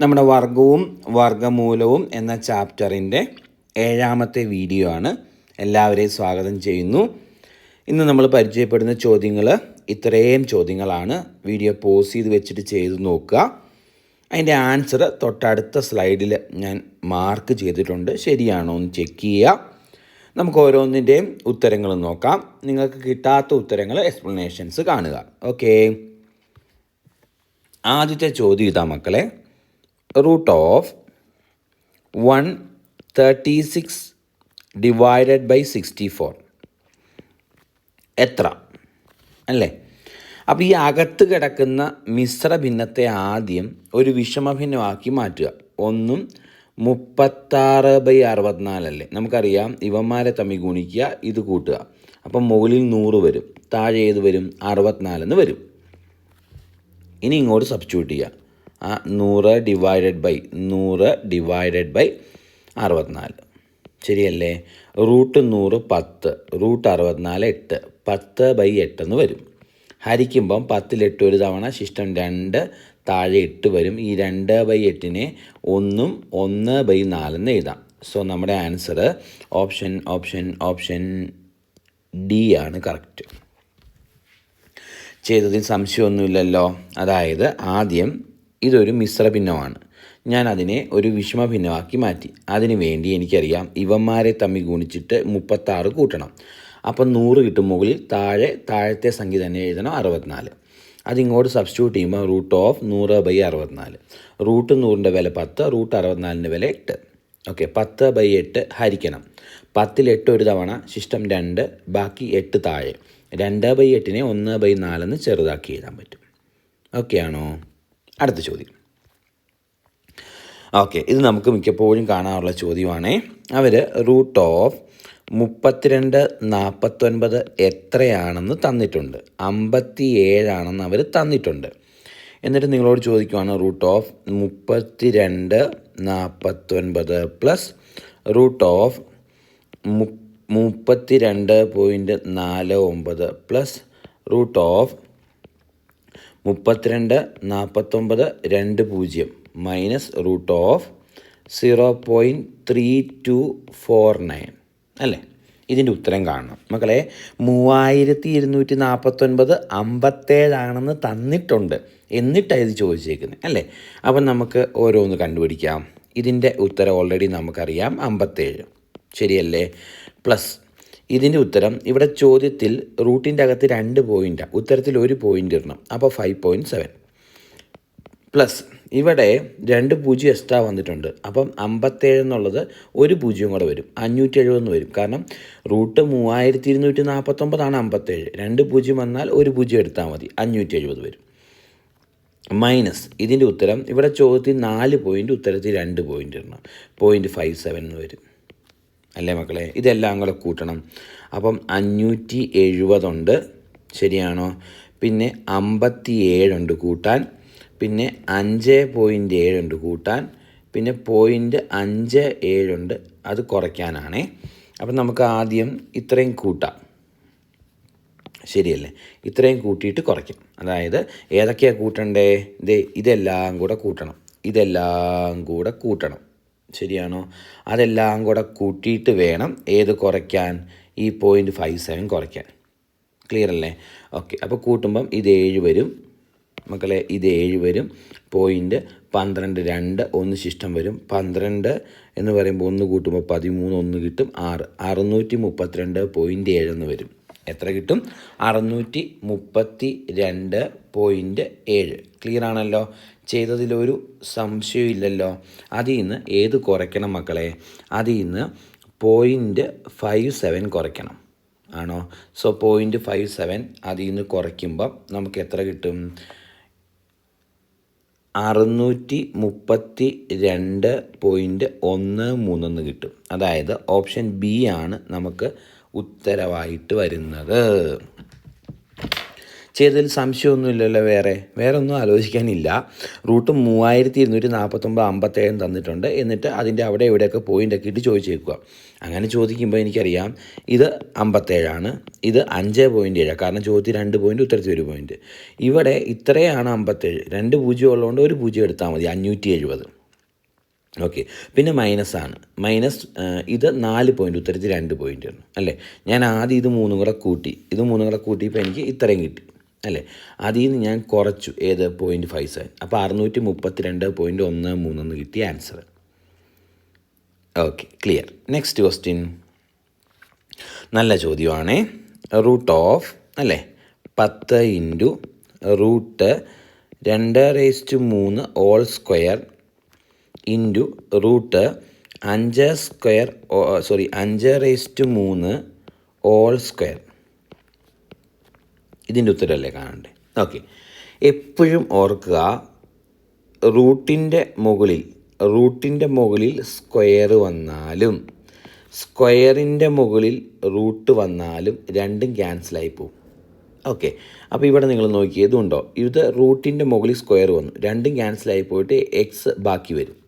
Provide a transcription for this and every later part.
നമ്മുടെ വർഗവും വർഗമൂലവും എന്ന ചാപ്റ്ററിന്റെ ഏഴാമത്തെ വീഡിയോ ആണ്. എല്ലാവരെയും സ്വാഗതം ചെയ്യുന്നു. ഇന്ന് നമ്മൾ പരിചയപ്പെടുന്ന ചോദ്യങ്ങൾ ഇത്രയും ചോദ്യങ്ങളാണ്. വീഡിയോ പോസ് ചെയ്ത് വെച്ചിട്ട് ചെയ്ത് നോക്കുക. അതിന്റെ ആൻസർ തൊട്ടടുത്ത സ്ലൈഡിൽ ഞാൻ മാർക്ക് ചെയ്തിട്ടുണ്ട്. ശരിയാണോ എന്ന് ചെക്ക് ചെയ്യുക. നമുക്ക് ഓരോന്നിന്റെയും ഉത്തരങ്ങൾ നോക്കാം. നിങ്ങൾക്ക് കിട്ടാത്ത ഉത്തരങ്ങൾ എക്സ്പ്ലനേഷൻസ് കാണുക. ഓക്കേ ആദ്യത്തെ ചോദ്യം ഇതാ മക്കളെ. Root of one thirty six divided by sixty four എത്ര? അല്ലേ? അപ്പോൾ ഈ അകത്ത് കിടക്കുന്ന മിശ്ര ഭിന്നത്തെ ആദ്യം ഒരു വിഷമഭിന്നമാക്കി മാറ്റുക. ഒന്നും മുപ്പത്താറ് ബൈ അറുപത്തിനാലല്ലേ നമുക്കറിയാം ഇവന്മാരെ തമ്മിൽ ഗുണിക്കുക ഇത് കൂട്ടുക. അപ്പം മുകളിൽ നൂറ് വരും താഴെ ഏത് വരും? അറുപത്തിനാലെന്ന് വരും. ഇനി ഇങ്ങോട്ട് സബ്സ്റ്റിറ്റ്യൂട്ട് ചെയ്യുക. ആ നൂറ് ഡിവൈഡഡ് ബൈ നൂറ് ഡിവൈഡഡ് ബൈ അറുപത്തിനാല്. ശരിയല്ലേ? റൂട്ട് നൂറ് പത്ത്. റൂട്ട് അറുപത്തിനാല് എട്ട്. പത്ത് ബൈ എട്ടെന്ന് വരും. ഹരിക്കുമ്പം പത്തിലെട്ട് ഒരു തവണ ശിഷ്ടം രണ്ട് താഴെ എട്ട് വരും. ഈ രണ്ട് ബൈ എട്ടിനെ ഒന്നും ഒന്ന് ബൈ നാലെന്ന് എഴുതാം. സോ നമ്മുടെ answer option option option D ആണ് കറക്റ്റ് ചെയ്തതിൽ സംശയമൊന്നുമില്ലല്ലോ. അതായത് ആദ്യം ഇതൊരു മിശ്ര ഭിന്നമാണ്. ഞാൻ അതിനെ ഒരു വിഷമ ഭിന്നമാക്കി മാറ്റി. അതിനു വേണ്ടി എനിക്കറിയാം ഇവന്മാരെ തമ്മിൽ ഗുണിച്ചിട്ട് മുപ്പത്താറ് കൂട്ടണം. അപ്പം നൂറ് കിട്ടും മുകളിൽ താഴെ താഴത്തെ സംഖ്യ തന്നെ എഴുതണം അറുപത്തിനാല്. അതിങ്ങോട്ട് സബ്സ്റ്റിറ്റ്യൂട്ട് ചെയ്യുമ്പോൾ റൂട്ട് ഓഫ് നൂറ് ബൈ അറുപത്തിനാല്. റൂട്ട് നൂറിന്റെ വില പത്ത് റൂട്ട് അറുപത്തിനാലിന്റെ വില എട്ട്. ഓക്കെ പത്ത് ബൈ എട്ട് ഹരിക്കണം. പത്തിൽ എട്ട് ഒരു തവണ ശിഷ്ടം രണ്ട് ബാക്കി എട്ട് താഴെ. രണ്ട് ബൈ എട്ടിനെ ഒന്ന് ബൈ നാലെന്ന് ചെറുതാക്കി എഴുതാൻ പറ്റും. ഓക്കെ ആണോ? അടുത്ത ചോദ്യം. ഓക്കെ ഇത് നമുക്ക് മിക്കപ്പോഴും കാണാറുള്ള ചോദ്യമാണ്. അവർ റൂട്ട് ഓഫ് മുപ്പത്തിരണ്ട് നാൽപ്പത്തൊൻപത് എത്രയാണെന്ന് തന്നിട്ടുണ്ട്. അമ്പത്തി ഏഴാണെന്ന് അവർ തന്നിട്ടുണ്ട്. എന്നിട്ട് നിങ്ങളോട് ചോദിക്കുവാണ് റൂട്ട് ഓഫ് മുപ്പത്തിരണ്ട് നാൽപ്പത്തൊൻപത് പ്ലസ് റൂട്ട് ഓഫ് മുപ്പത്തിരണ്ട് മുപ്പത്തി രണ്ട് പോയിന്റ് നാല് ഒമ്പത് പ്ലസ് റൂട്ട് ഓഫ് മുപ്പത്തിരണ്ട് നാൽപ്പത്തൊമ്പത് രണ്ട് പൂജ്യം. Minus root of zero point three two four nine. അല്ലേ? ഇതിന്റെ ഉത്തരം കാണണം. മക്കളെ മൂവായിരത്തി ഇരുന്നൂറ്റി നാൽപ്പത്തൊൻപത് അമ്പത്തേഴാണെന്ന് തന്നിട്ടുണ്ട്. എന്നിട്ടാണ് ഇത് ചോദിച്ചേക്കുന്നത് അല്ലേ? അപ്പം നമുക്ക് ഓരോന്ന് കണ്ടുപിടിക്കാം. ഇതിന്റെ ഉത്തരം ഓൾറെഡി നമുക്കറിയാം. അമ്പത്തേഴ്. ശരിയല്ലേ? പ്ലസ് ഇതിന്റെ ഉത്തരം ഇവിടെ ചോദ്യത്തിൽ റൂട്ടിന്റെ അകത്ത് രണ്ട് പോയിന്റാണ് ഉത്തരത്തിൽ ഒരു പോയിന്റ് ഇടണം. അപ്പോൾ ഫൈവ് പോയിന്റ് സെവൻ പ്ലസ് ഇവിടെ രണ്ട് പൂജ്യം എക്സ്ട്രാ വന്നിട്ടുണ്ട്. അപ്പം അമ്പത്തേഴ് എന്നുള്ളത് ഒരു പൂജ്യം കൂടെ വരും. അഞ്ഞൂറ്റി എഴുപതെന്ന് വരും. കാരണം റൂട്ട് മൂവായിരത്തി ഇരുന്നൂറ്റി നാൽപ്പത്തൊമ്പതാണ് അമ്പത്തേഴ്. രണ്ട് പൂജ്യം വന്നാൽ ഒരു പൂജ്യം എടുത്താൽ മതി. അഞ്ഞൂറ്റി എഴുപത് വരും. മൈനസ് ഇതിന്റെ ഉത്തരം ഇവിടെ ചോദ്യത്തിൽ നാല് പോയിന്റ് ഉത്തരത്തിൽ രണ്ട് പോയിന്റ് ഇടണം. പോയിന്റ് ഫൈവ് സെവൻ എന്ന് വരും. അല്ലേ മക്കളെ? ഇതെല്ലാം കൂടെ കൂട്ടണം. അപ്പം അഞ്ഞൂറ്റി എഴുപതുണ്ട് ശരിയാണോ? പിന്നെ അമ്പത്തി ഏഴുണ്ട് കൂട്ടാൻ. പിന്നെ അഞ്ച് പോയിന്റ് ഏഴുണ്ട് കൂട്ടാൻ. പിന്നെ പോയിന്റ് അഞ്ച് ഏഴുണ്ട്. അത് കുറയ്ക്കാനാണേ. അപ്പം നമുക്ക് ആദ്യം ഇത്രയും കൂട്ടാം. ശരിയല്ലേ? ഇത്രയും കൂട്ടിയിട്ട് കുറയ്ക്കും. അതായത് ഏതൊക്കെയാണ് കൂട്ടണ്ടേ? ഇതേ ഇതെല്ലാം കൂടെ കൂട്ടണം. ഇതെല്ലാം കൂടെ കൂട്ടണം. ശരിയാണോ? അതെല്ലാം കൂടെ കൂട്ടിയിട്ട് വേണം ഏത് കുറയ്ക്കാൻ? ഈ പോയിന്റ് ഫൈവ് സെവൻ കുറയ്ക്കാൻ. ക്ലിയർ അല്ലേ? ഓക്കെ അപ്പോൾ കൂട്ടുമ്പം ഇത് ഏഴ് വരും. മക്കളെ ഇത് ഏഴ് വരും. പോയിന്റ് പന്ത്രണ്ട് രണ്ട് ഒന്ന് ശിഷ്ടം വരും. പന്ത്രണ്ട് എന്ന് പറയുമ്പോൾ ഒന്ന് കൂട്ടുമ്പോൾ പതിമൂന്ന് ഒന്ന് കിട്ടും. ആറ് അറുന്നൂറ്റി മുപ്പത്തിരണ്ട് പോയിന്റ് ഏഴെന്ന് വരും. എത്ര കിട്ടും? അറുന്നൂറ്റി മുപ്പത്തി രണ്ട് പോയിന്റ് ഏഴ്. ക്ലിയർ ആണല്ലോ? ചെയ്തതിലൊരു സംശയമില്ലല്ലോ. അതിൽ നിന്ന് ഏത് കുറയ്ക്കണം മക്കളെ? അതിൽ നിന്ന് പോയിന്റ് ഫൈവ് സെവൻ കുറയ്ക്കണം. ആണോ? സോ പോയിന്റ് ഫൈവ് സെവൻ അതിൽ നിന്ന് കുറയ്ക്കുമ്പം നമുക്ക് എത്ര കിട്ടും? അറുന്നൂറ്റി മുപ്പത്തി രണ്ട് പോയിന്റ് ഒന്ന് മൂന്നെന്ന് കിട്ടും. അതായത് ഓപ്ഷൻ ബി ആണ് നമുക്ക് ഉത്തരവായിട്ട് വരുന്നത്. ചെയ്തതിൽ സംശയമൊന്നുമില്ലല്ലോ വേറെ. വേറെ ഒന്നും ആലോചിക്കാനില്ല. റൂട്ട് മൂവായിരത്തി ഇരുന്നൂറ്റി നാൽപ്പത്തൊമ്പത് അമ്പത്തേഴും തന്നിട്ടുണ്ട്. എന്നിട്ട് അതിന്റെ അവിടെ എവിടെയൊക്കെ പോയിന്റൊക്കെ ഇട്ട് ചോദിച്ചേക്കുക. അങ്ങനെ ചോദിക്കുമ്പോൾ എനിക്കറിയാം ഇത് അമ്പത്തേഴാണ്. ഇത് അഞ്ച് പോയിന്റ് ഏഴാണ് കാരണം ചോദ്യത്തിൽ രണ്ട് പോയിന്റ് ഉത്തരത്തിൽ ഒരു പോയിന്റ് ഇവിടെ ഇത്രയാണ് അമ്പത്തേഴ്. രണ്ട് പൂജ്യം ഉള്ളതുകൊണ്ട് ഒരു പൂജ്യം എടുത്താൽ മതി. അഞ്ഞൂറ്റി എഴുപത് ഓക്കെ പിന്നെ മൈനസ് ആണ്. മൈനസ് ഇത് നാല് പോയിന്റ് ഉത്തരത്തിൽ രണ്ട് പോയിന്റ് ആണ്. അല്ലേ? ഞാൻ ആദ്യം ഇത് മൂന്നും കൂടെ കൂട്ടി. ഇത് മൂന്നും കൂടെ കൂട്ടിയപ്പോൾ എനിക്ക് ഇത്രയും കിട്ടി. അല്ലേ? അതിൽ നിന്ന് ഞാൻ കുറച്ചു. ഏത്? പോയിന്റ് ഫൈവ് സെവൻ അപ്പോൾ അറുന്നൂറ്റി മുപ്പത്തി രണ്ട് പോയിന്റ് ഒന്ന് മൂന്നെന്ന് കിട്ടിയ answer okay clear next question നല്ല ചോദ്യമാണ്. റൂട്ട് ഓഫ് അല്ലേ? പത്ത് ഇന്റു റൂട്ട് രണ്ട് റേസ്റ്റ് മൂന്ന് ഓൾ സ്ക്വയർ ഇന്റു റൂട്ട് അഞ്ച് സ്ക്വയർ സോറി അഞ്ച് റേസ്റ്റ് മൂന്ന് ഓൾ സ്ക്വയർ ഇതിന്റെ ഉത്തരമല്ലേ കാണണ്ടേ? ഓക്കെ എപ്പോഴും ഓർക്കുക റൂട്ടിന്റെ മുകളിൽ റൂട്ടിന്റെ മുകളിൽ സ്ക്വയർ വന്നാലും സ്ക്വയറിന്റെ മുകളിൽ റൂട്ട് വന്നാലും രണ്ടും ക്യാൻസലായി പോകും. ഓക്കെ. അപ്പോൾ ഇവിടെ നിങ്ങൾ നോക്കിയേ ഇതുണ്ടോ? ഇത് റൂട്ടിന്റെ മുകളിൽ സ്ക്വയർ വന്നു. രണ്ടും ക്യാൻസലായി പോയിട്ട് എക്സ് ബാക്കി വരും.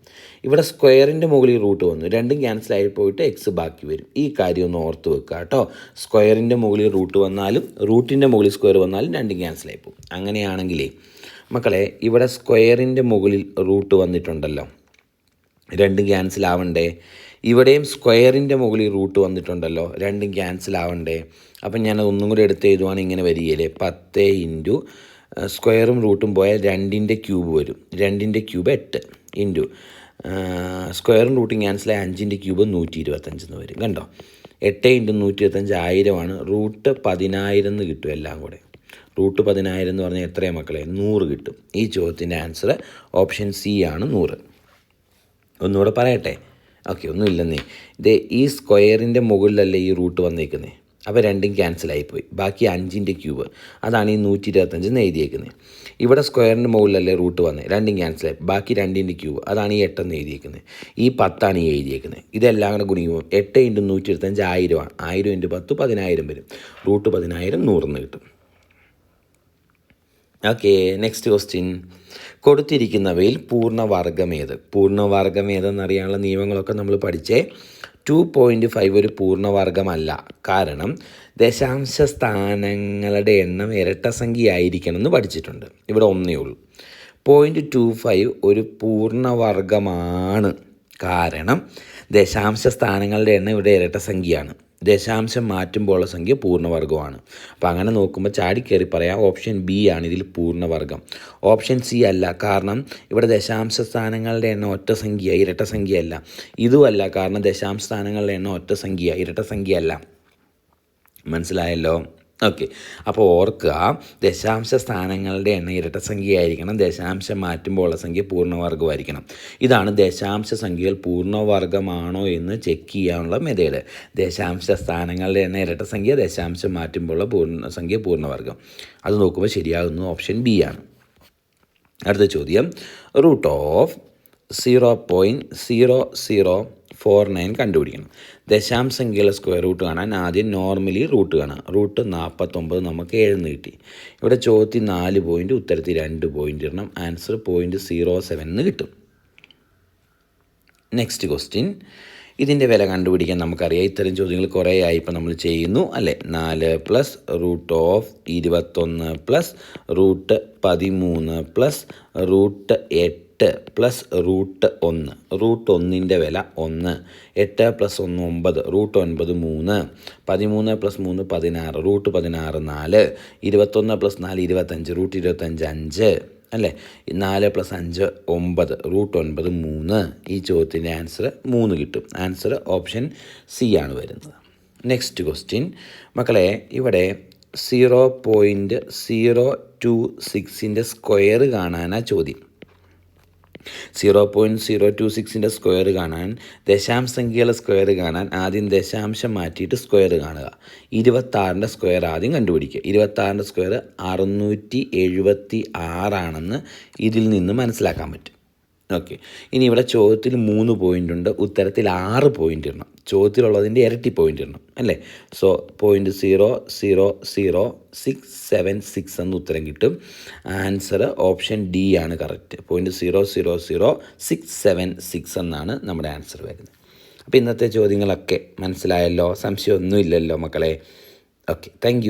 ഇവിടെ സ്ക്വയറിന്റെ മുകളിൽ റൂട്ട് വന്നു. രണ്ടും ക്യാൻസലായി പോയിട്ട് എക്സ് ബാക്കി വരും. ഈ കാര്യം ഒന്ന് ഓർത്ത് വെക്കുക കേട്ടോ. സ്ക്വയറിന്റെ മുകളിൽ റൂട്ട് വന്നാലും റൂട്ടിന്റെ മുകളിൽ സ്ക്വയർ വന്നാലും രണ്ടും ക്യാൻസലായി പോകും. അങ്ങനെയാണെങ്കിലേ മക്കളെ ഇവിടെ സ്ക്വയറിന്റെ മുകളിൽ റൂട്ട് വന്നിട്ടുണ്ടല്ലോ. രണ്ടും ക്യാൻസൽ ആവണ്ടേ? ഇവിടെയും സ്ക്വയറിന്റെ മുകളിൽ റൂട്ട് വന്നിട്ടുണ്ടല്ലോ. രണ്ടും ക്യാൻസൽ ആവണ്ടേ. അപ്പം ഞാൻ ഒന്നും കൂടി എടുത്ത് എഴുതുവാണ് ഇങ്ങനെ വരികയില്ലേ പത്ത് ഇന്റു സ്ക്വയറും റൂട്ടും പോയാൽ രണ്ടിന്റെ ക്യൂബ് വരും. രണ്ടിന്റെ ക്യൂബ് എട്ട് ഇന്റു സ്ക്വയറും റൂട്ടും ക്യാൻസലായി അഞ്ചിന്റെ ക്യൂബ് നൂറ്റി ഇരുപത്തഞ്ചെന്ന് വരും. കണ്ടോ? എട്ട് ഇന്റു നൂറ്റി ഇരുപത്തഞ്ച് ആയിരമാണ്. റൂട്ട് പതിനായിരം എന്ന് കിട്ടും എല്ലാം കൂടെ. റൂട്ട് പതിനായിരം എന്ന് പറഞ്ഞാൽ എത്രയാണ് മക്കളെ? നൂറ് കിട്ടും. ഈ ചോദ്യത്തിന്റെ ആൻസർ ഓപ്ഷൻ സി ആണ് നൂറ്. ഒന്നുകൂടെ പറയട്ടെ. ഓക്കെ ഒന്നുമില്ലെന്നേ ഇത് ഈ സ്ക്വയറിന്റെ മുകളിലല്ലേ ഈ റൂട്ട് വന്നേക്കുന്നത് അപ്പോൾ രണ്ടും ക്യാൻസലായിപ്പോയി. ബാക്കി അഞ്ചിന്റെ ക്യൂബ്. അതാണ് ഈ നൂറ്റി ഇരുപത്തഞ്ച് എഴുതിയേക്കുന്നത് ഇവിടെ സ്ക്വയറിന്റെ മുകളിലല്ലേ റൂട്ട് വന്നത് രണ്ടും ക്യാൻസലായി. ബാക്കി രണ്ടിന്റെ ക്യൂബ്. അതാണ് ഈ എട്ടെന്ന് എഴുതിയേക്കുന്നത് ഈ പത്താണ് ഈ എഴുതിയേക്കുന്നത് ഇതെല്ലാം കൂടെ ഗുണിക്കുമ്പോൾ എട്ട് ഇന്റു നൂറ്റി ഇരുപത്തഞ്ച് ആയിരമാണ്. ആയിരം ഇന്റു പത്ത് പതിനായിരം വരും. റൂട്ട് പതിനായിരം നൂറെന്ന് കിട്ടും. ഓക്കെ നെക്സ്റ്റ് ക്വസ്റ്റ്യൻ കൊടുത്തിരിക്കുന്നവയിൽ പൂർണവർഗമേത്? പൂർണവർഗമേതെന്നറിയാനുള്ള നിയമങ്ങളൊക്കെ നമ്മൾ പഠിച്ചേ. ടു പോയിന്റ് ഫൈവ് ഒരു പൂർണവർഗമല്ല. കാരണം ദശാംശ സ്ഥാനങ്ങളുടെ എണ്ണം ഇരട്ട സംഖ്യയായിരിക്കണം എന്ന് പഠിച്ചിട്ടുണ്ട്. ഇവിടെ ഒന്നേ ഉള്ളൂ. പോയിന്റ് ടു ഫൈവ് ഒരു പൂർണവർഗമാണ്. കാരണം ദശാംശ സ്ഥാനങ്ങളുടെ എണ്ണം ഇവിടെ ഇരട്ട സംഖ്യയാണ്. ദശാംശം മാറ്റുമ്പോഴുള്ള സംഖ്യ പൂർണവർഗമാണ്. അപ്പോൾ അങ്ങനെ നോക്കുമ്പോൾ ചാടിക്കയറി പറയാം ഓപ്ഷൻ ബി ആണ് ഇതിൽ പൂർണവർഗം ഓപ്ഷൻ സി അല്ല കാരണം ഇവിടെ ദശാംശ സ്ഥാനങ്ങളുടെ എണ്ണം ഒറ്റ സംഖ്യ ഇരട്ട സംഖ്യയല്ല. ഇതുമല്ല കാരണം ദശാംശ സ്ഥാനങ്ങളുടെ എണ്ണം ഒറ്റ സംഖ്യ ഇരട്ട സംഖ്യയല്ല. മനസ്സിലായല്ലോ? ഓക്കെ അപ്പോൾ ഓർക്കുക ദശാംശ സ്ഥാനങ്ങളുടെ എണ്ണ ഇരട്ട സംഖ്യയായിരിക്കണം. ദശാംശം മാറ്റുമ്പോൾ ഉള്ള സംഖ്യ പൂർണവർഗമായിരിക്കണം ഇതാണ് ദശാംശ സംഖ്യകൾ പൂർണവർഗമാണോ എന്ന് ചെക്ക് ചെയ്യാനുള്ള മെതേഡ് ദശാംശ സ്ഥാനങ്ങളുടെ എണ്ണ ഇരട്ട സംഖ്യ ദശാംശം മാറ്റുമ്പോൾ ഉള്ള പൂർണ സംഖ്യ പൂർണവർഗം അത് നോക്കുമ്പോൾ ശരിയാകുന്നു ഓപ്ഷൻ ബി ആണ്. അടുത്ത ചോദ്യം. Root of zero point zero zero four nine കണ്ടുപിടിക്കണം. ദശാംശംഖ്യയിലെ സ്ക്വയർ റൂട്ട് കാണാൻ ആദ്യം നോർമലി റൂട്ട് കാണാം. റൂട്ട് നാൽപ്പത്തൊമ്പത് നമുക്ക് ഏഴെന്ന് കിട്ടി. ഇവിടെ ചോദ്യത്തിൽ നാല് പോയിന്റ് ഉത്തരത്തിൽ രണ്ട് പോയിന്റ് ഇടണം. ആൻസർ പോയിന്റ് സീറോ സെവൻ എന്ന് കിട്ടും. നെക്സ്റ്റ് ക്വസ്റ്റ്യൻ ഇതിന്റെ വില കണ്ടുപിടിക്കാൻ നമുക്കറിയാം. ഇത്തരം ചോദ്യങ്ങൾ കുറേ ആയി ഇപ്പം നമ്മൾ ചെയ്യുന്നു അല്ലേ? നാല് പ്ലസ് റൂട്ട് ഓഫ് ഇരുപത്തൊന്ന് പ്ലസ് റൂട്ട് പതിമൂന്ന് പ്ലസ് റൂട്ട് എട്ട് പ്ലസ് റൂട്ട് ഒന്ന്. റൂട്ട് ഒന്നിന്റെ വില ഒന്ന്. എട്ട് പ്ലസ് ഒന്ന് ഒമ്പത്. റൂട്ട് ഒൻപത് മൂന്ന്. പതിമൂന്ന് പ്ലസ് മൂന്ന് പതിനാറ്. റൂട്ട് പതിനാറ് നാല്. ഇരുപത്തൊന്ന് പ്ലസ് നാല് ഇരുപത്തഞ്ച്. റൂട്ട് ഇരുപത്തഞ്ച് അഞ്ച്. അല്ലേ? നാല് പ്ലസ് അഞ്ച് ഒമ്പത്. റൂട്ട് ഒൻപത് മൂന്ന്. ഈ ചോദ്യത്തിന്റെ ആൻസർ മൂന്ന് കിട്ടും. ആൻസർ ഓപ്ഷൻ സി ആണ് വരുന്നത്. നെക്സ്റ്റ് ക്വസ്റ്റ്യൻ മക്കളെ ഇവിടെ സീറോ പോയിന്റ് സീറോ ടു സിക്സിന്റെ സ്ക്വയർ കാണാനാണ് ചോദ്യം. സീറോ പോയിന്റ് സീറോ ടു സിക്സിന്റെ സ്ക്വയർ കാണാൻ ദശാംശംഖ്യയുടെ സ്ക്വയർ കാണാൻ ആദ്യം ദശാംശം മാറ്റിയിട്ട് സ്ക്വയർ കാണുക. ഇരുപത്താറിന്റെ സ്ക്വയർ ആദ്യം കണ്ടുപിടിക്കുക. ഇരുപത്താറിന്റെ സ്ക്വയർ അറുന്നൂറ്റി എഴുപത്തി ആറാണെന്ന് ഇതിൽ നിന്ന് മനസ്സിലാക്കാൻ പറ്റും. ഓക്കെ ഇനി ഇവിടെ ചോദ്യത്തിൽ മൂന്ന് പോയിന്റ് ഉണ്ട്. ഉത്തരത്തിൽ ആറ് പോയിന്റ് ഇടണം. ചോദ്യത്തിലുള്ളതിന്റെ ഇരട്ടി പോയിന്റ് ഇടണം. അല്ലേ? So point zero zero zero six seven six എന്ന് ഉത്തരം കിട്ടും. ആൻസർ ഓപ്ഷൻ ഡി ആണ് correct point zero zero zero six seven six എന്നാണ് നമ്മുടെ ആൻസർ വരുന്നത്. അപ്പോൾ ഇന്നത്തെ ചോദ്യങ്ങളൊക്കെ മനസ്സിലായല്ലോ? സംശയമൊന്നുമില്ലല്ലോ മക്കളെ? Okay thank